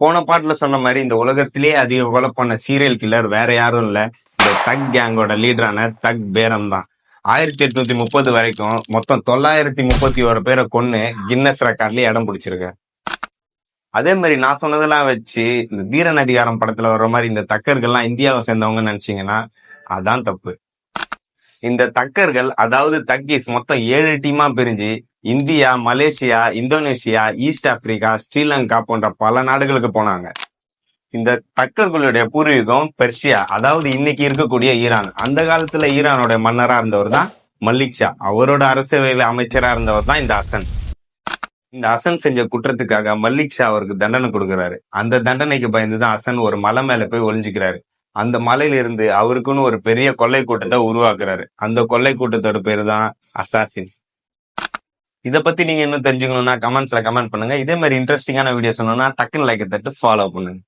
போன பாட்டுல சொன்ன மாதிரி இந்த உலகத்திலேயே அதிக கொலை பண்ண சீரியல் கில்லர் வேற யாரும் இல்ல. இந்த தக் கேங்கோட லீடரான தக் பேரம் தான். ஆயிரத்தி எட்நூத்தி முப்பது வரைக்கும் மொத்தம் தொள்ளாயிரத்தி முப்பத்தி ஒரு பேரை கொன்னு கின்னஸ் ரெக்கார்ட்லயே இடம் பிடிச்சிருக்காரு அதே மாதிரி நான் சொன்னதெல்லாம் வச்சு இந்த வீரன் அதிகாரம் படத்துல வர்ற மாதிரி இந்த தக்கர்கள்லாம் இந்தியாவை சேர்ந்தவங்க நினைச்சீங்கன்னா அதான் தப்பு. இந்த தக்கர்கள் அதாவது தக்கீஸ் மொத்தம் ஏழு டீமா பிரிஞ்சு India Malaysia Indonesia East Africa Sri Lanka போன்ற பல நாடுகளுக்கு போனாங்க. இந்த தக்கர்களுடைய பூர்வீகம் பெர்ஷியா அதாவது இன்னைக்கு இருக்கக்கூடிய ஈரான். அந்த காலத்துல ஈரானோட மன்னரா இருந்தவர் தான் மல்லிக் ஷா. அவரோட அரசியல் அமைச்சரா இருந்தவர் தான் இந்த அசன் இந்த அசன் செஞ்ச குற்றத்துக்காக மல்லிக் ஷா அவருக்கு தண்டனை கொடுக்கிறாரு. அந்த தண்டனைக்கு பயந்துதான் அசன் ஒரு மலை மேல போய் ஒளிஞ்சுக்கிறாரு. அந்த மலையில இருந்து அவருக்குன்னு ஒரு பெரிய கொள்ளை கூட்டத்தை உருவாக்குறாரு. அந்த கொள்ளை கூட்டத்தோட பேரு தான் அசாசின். இத பத்தி நீங்க இன்னும் தெரிஞ்சுக்கணும்னா கமெண்ட்ஸ்ல கமெண்ட் பண்ணுங்க. இதே மாதிரி இன்ட்ரெஸ்டிங்கான வீடியோ சொன்னா டக்குன்னு லைக் தட்டு ஃபாலோ பண்ணுங்க.